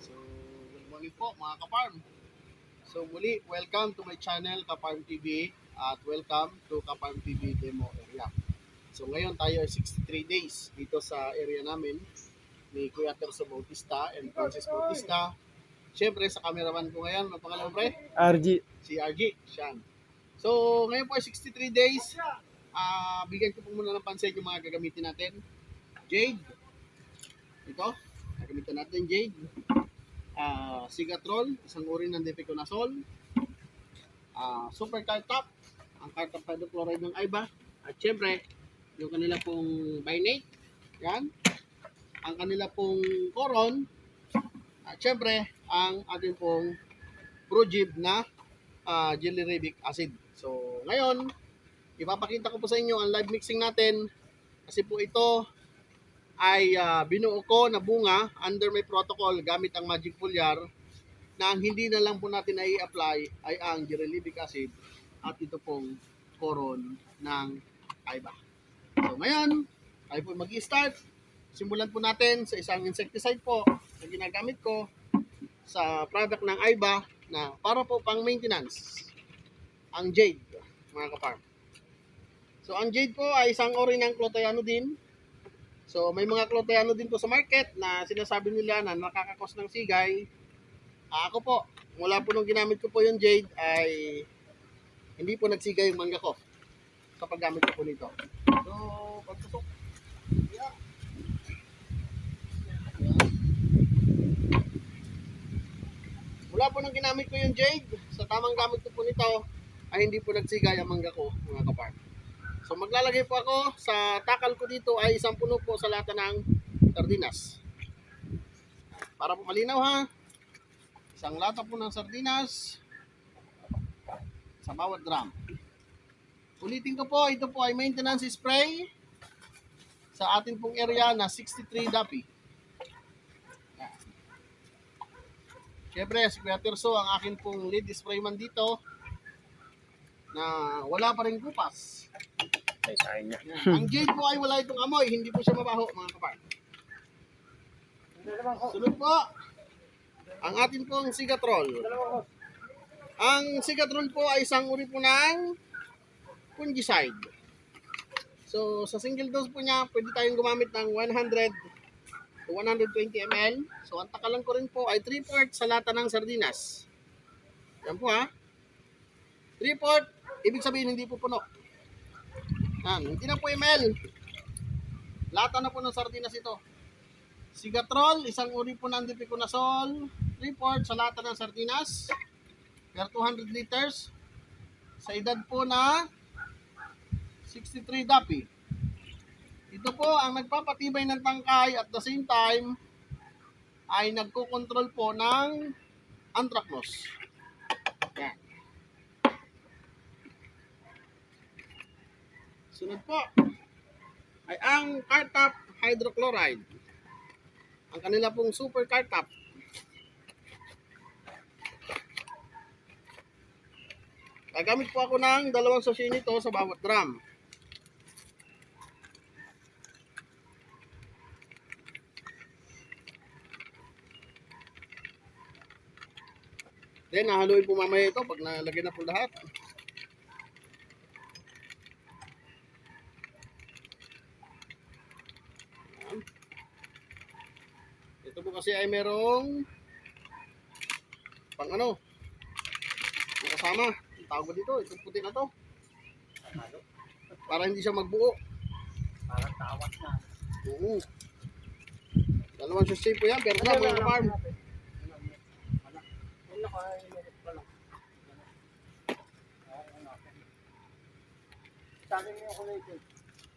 So, good morning po mga kaparm. So muli, welcome to my channel Kaparm TV at welcome to Kaparm TV Demo Area. So ngayon tayo ay 63 days dito sa area namin ni Kuya Terso Bautista and Francis Bautista. Siyempre sa cameraman ko ngayon, ang pangalan mo, pre? RG. si RG. Siyan. So, ngayon po ay 63 days. Ah, bigyan ko po muna ng pansin yung mga gagamitin natin. Jade. Ito. Gagamitin natin Jade. Ah, Sigatrol, isang uri ng Depiconazole. Ah, Super Cartop, ang Cartop hydrochloride ng AIBA. At syempre, yung kanila pong Binate. Yan. Ang kanila pong Coron. At syempre, ang ating pong Progib na uh, glyceric acid. So, ngayon, ipapakita ko po sa inyo ang live mixing natin kasi po ito ay ah, binuo ko na bunga under my protocol gamit ang magic foliar na ang hindi na lang po natin na i-apply ay ang glyceric acid at ito pong koron ng AIBA. So, ngayon, tayo po mag-start. Simulan po natin sa isang insecticide po na ginagamit ko sa product ng AIBA na para po pang maintenance ang jade mga kaparm. So ang jade po ay isang ori ng clotiano din. So may mga clotiano din po sa market na sinasabi nila na nakakakos ng sigay. Ah, ako po, mula po nung ginamit ko po yung jade ay hindi po nagsigay yung mangga ko sa paggamit ko po nito. So, pagtusok. Yeah. Mula po nung ginamit ko yung jade, sa tamang gamit ko po nito, ay hindi po nagsigay ang mangga ko, mga kapar. So maglalagay po ako sa takal ko dito ay isang puno po sa lata ng sardinas. Para po malinaw ha. Isang lata po ng sardinas sa bawat drum. Ulitin ko po, ito po ay maintenance spray sa atin pong area na 63 Dapi. Siyempre, si Kuya Tirso, ang akin pong lead sprayman dito na wala pa rin kupas. Ay, kaya niya. Yan. Ang jade po ay wala itong amoy, hindi po siya mabaho mga kapar. Sunod po, ang atin pong sigatrol. Ang sigatrol po ay isang uri po ng fungicide. So, sa single dose po niya, pwede tayong gumamit ng 100 to 120 ml. So, ang takalan ko rin po ay 3 parts sa lata ng sardinas. Yan po ha. 3 part, ibig sabihin hindi po puno. Yan, hindi na po ml. Lata na po ng sardinas ito. Sigatrol, isang uri po ng dipiconazole. 3 parts sa lata ng sardinas. Per 200 liters. Sa edad po na 63 dapi. Ito po ang nagpapatibay ng tangkay at the same time ay nagko-control po ng anthracnose. Yan. Sunod po ay ang Cartap hydrochloride. Ang kanila pong super Cartap. Gagamit po ako ng dalawang sachet nito sa bawat drum. Then, nahaluin po mamaya ito pag nalagyan na po lahat. Kasi ay merong pang ano, may kasama. Ang tawag ko dito, itong puti na to. Para hindi siya magbuo. Parang tawas na. Oo. Dalawang sachet po yan, pero na mga farm.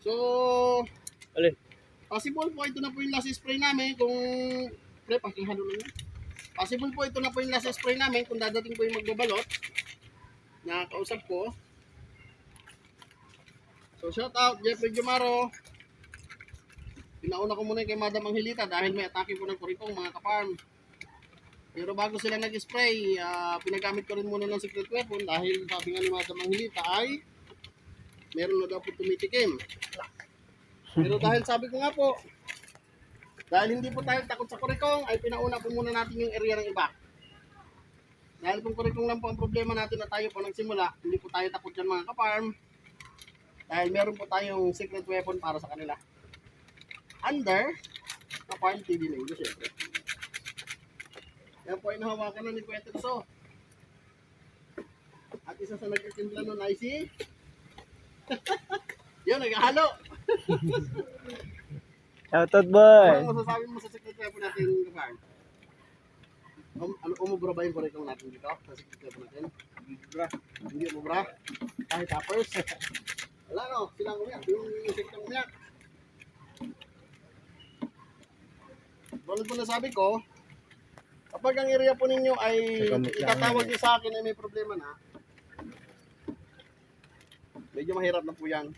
So, Alin? possible po ito na po yung last spray namin kung pre, pakihalo lang yan. Possible po ito na po yung last spray namin kung dadating po yung magbabalot na kausap ko. So, shout out Jeffrey Jumaro. Pinauna ko muna kay Madam Angelita dahil may atake po ng kuripong mga kaparm. Pero bago sila nag-spray, ah, pinagamit ko rin muna ng secret weapon dahil sabi nga ni Madam Angelita ay meron na daw po tumitikim. Pero dahil sabi ko nga po, Dahil hindi po tayo takot sa kurikong, ay pinauna po muna natin yung area ng iba. Dahil kung kurikong lang po ang problema natin na tayo po nagsimula, hindi po tayo takot yan mga kaparm. Dahil meron po tayong secret weapon para sa kanila. Under, kaparm TV Linggo, syempre. Yan po ay nahawakan na ni Kuya Terso. At isa sa nagkatimpla nun ay si... Yun, naghahalo. Shoutout boy. Ano masasabi mo sa secret weapon natin, Kaparm? Um, ano, umubra ba yung kurikong natin dito? Sa secret weapon natin? Umubra. Hindi umubra. Kahit toppers. Wala no, silang umiyak. Yung ang umiyak. Tulad po na sabi ko, kapag ang area po ninyo ay yan niyo sa akin ay may problema na, medyo mahirap na po yan,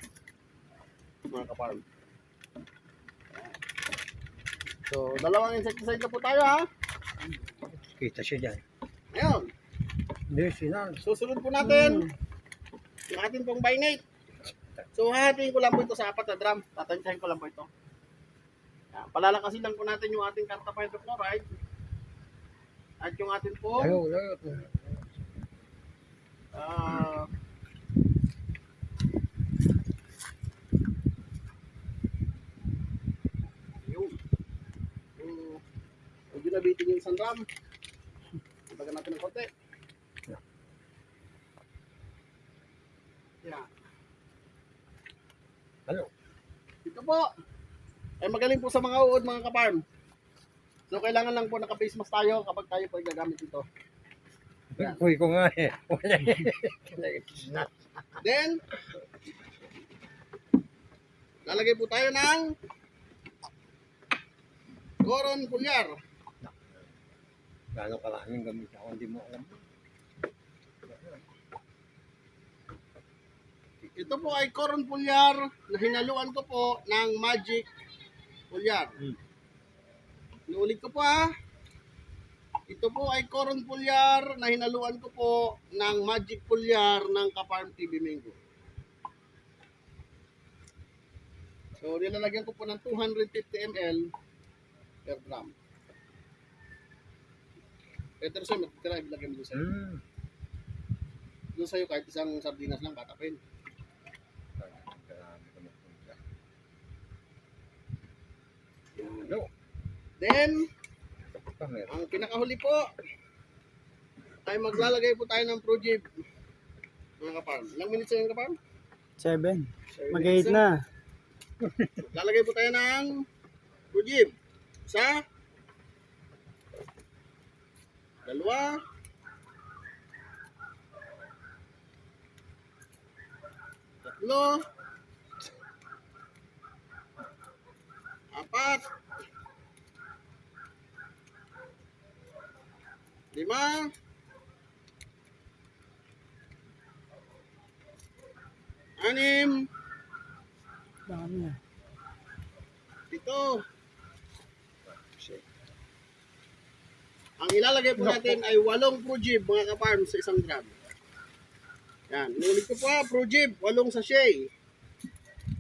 mga kaparm. So, dalawang insecticide na po tayo ha. Kita siya dyan. Ngayon, Hindi, sinan. susunod po natin yung ating pong binate. So, hahatiin ko lang po ito sa apat na drum. Tatansyahin ko lang po ito. Yan, palalakasin lang po natin yung ating carta hydrochloride. At yung ating po, Ayaw, ayaw. ah, yun. Yung, nabitin yung isang drum. Ibagan natin ng konti. Yan. Ano? Ito po. Ay magaling po sa mga uod mga kaparm. So kailangan lang po naka-face mask tayo kapag tayo po gagamit ito. Kuy ko nga eh. Eh. Then, lalagay po tayo ng Coron Pulyar. Gano'ng karaming gamit ako, hindi mo alam. Ito po ay Coron Pulyar na hinaluan ko po ng Magic Pulyar. Hmm. Inuulit ko po ha. Ito po ay Coron Pulyar na hinaluan ko po ng Magic Pulyar ng Kaparm TV Mango. So, nilalagyan ko po ng 250 ml per gram. Peterson, matitira, ilagay mo doon sa'yo. Hmm. Doon sa'yo, kahit isang sardinas lang, katapin. Ano? Then, ang pinakahuli po, ay maglalagay po tayo ng Projib. Mga kaparm. Ilang minutes na yung kaparm? Seven. Seven Mag-8 minutes na. Lalagay po tayo ng Projib. Isa. Dalawa. Tatlo. Apat. Lima. Anim. Dami na. Ito. Ang ilalagay po natin ay walong projib mga kaparm sa isang gram. Yan. Nulit ko po ha, projib, walong sachet.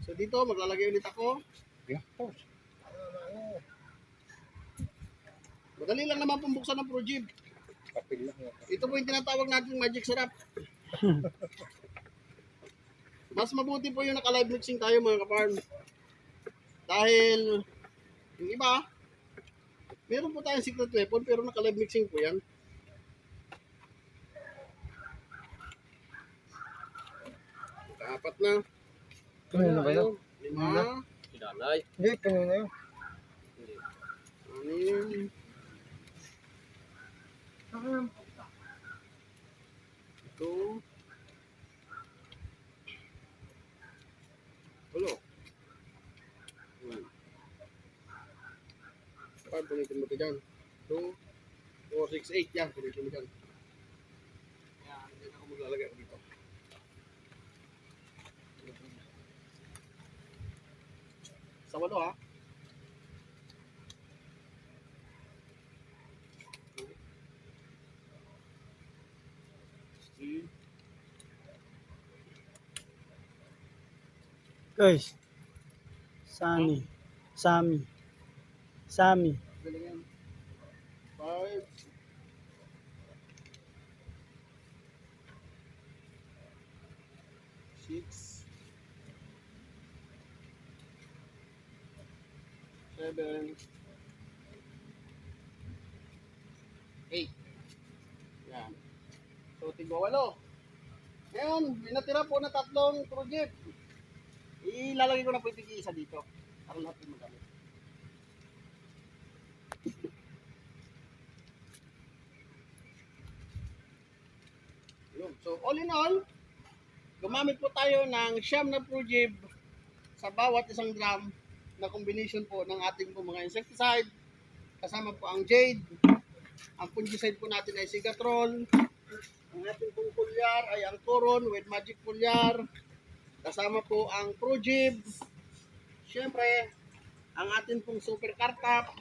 So dito, maglalagay ulit ako. Yeah, pause. Madali lang naman pong buksan ng projib. Ito po yung tinatawag natin magic syrup. Mas mabuti po yung naka-live mixing tayo mga kaparm. Dahil yung iba, meron po tayong secret weapon pero naka-live mixing po yan. Apat na. Ano na ba yun? Lima. Sinanay. Hindi, puno na yun. Anim. Ito. Walo. Hmm. Paano punitin mo ito dyan? 2, 4, 6, 8. Yan, punitin mo dyan. Yan, dyan ako maglalagay ako dito. Sa walo ha. Guys. Sunny. Sammy. Sammy. Seven. Eight. Yan. So, tigwa walo. Ngayon, binatira po na tatlong project. Ilalagay ko na po yung isa dito. Para lahat yung magamit. So, all in all, gumamit po tayo ng siyam na Progib sa bawat isang drum na combination po ng ating po mga insecticide. Kasama po ang Jade. Ang fungicide po natin ay Sigatrol. Ang ating pong pulyar ay ang Coron with Magic Pulyar. Kasama po ang Progib. Siyempre, ang ating pong Super Cartap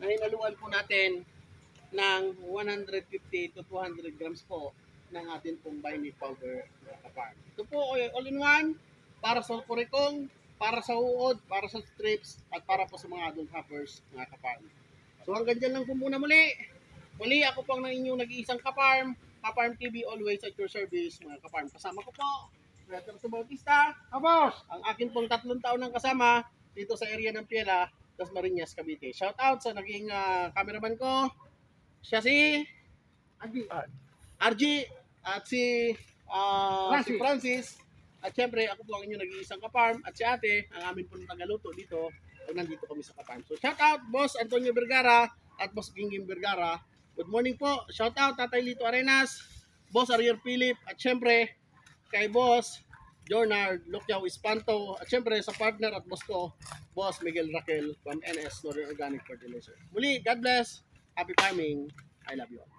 na hinaluan po natin ng 150 to 200 grams po ng ating pong Biney powder na kapag. Ito po ay all-in-one para sa kurikong, para sa uod, para sa strips, at para po sa mga adult hoppers mga kapag. So hanggang dyan lang po muna muli. Muli ako po ang inyong nag-iisang kaparm. Kaparm TV always at your service mga kaparm. Kasama ko po, Brother sa Bautista. Abos! Ang akin pong tatlong taon ng kasama dito sa area ng Piela, Las Marinas, Cavite. Shout out sa naging ah, cameraman ko. Siya si Agi. RG at si ah, si Francis. At syempre, ako po ang inyong nag-iisang kaparm at si ate, ang amin po tagaluto dito pag nandito kami sa kaparm. So shout out Boss Antonio Vergara at Boss Gingging Vergara. Good morning po. Shout out Tatay Lito Arenas, Boss Ariel Philip at syempre kay Boss Jornard Lucyaw Espanto at syempre sa partner at boss ko, Boss Miguel Raquel from NS Northern Organic Fertilizer. Muli, God bless. Happy farming. I love you all.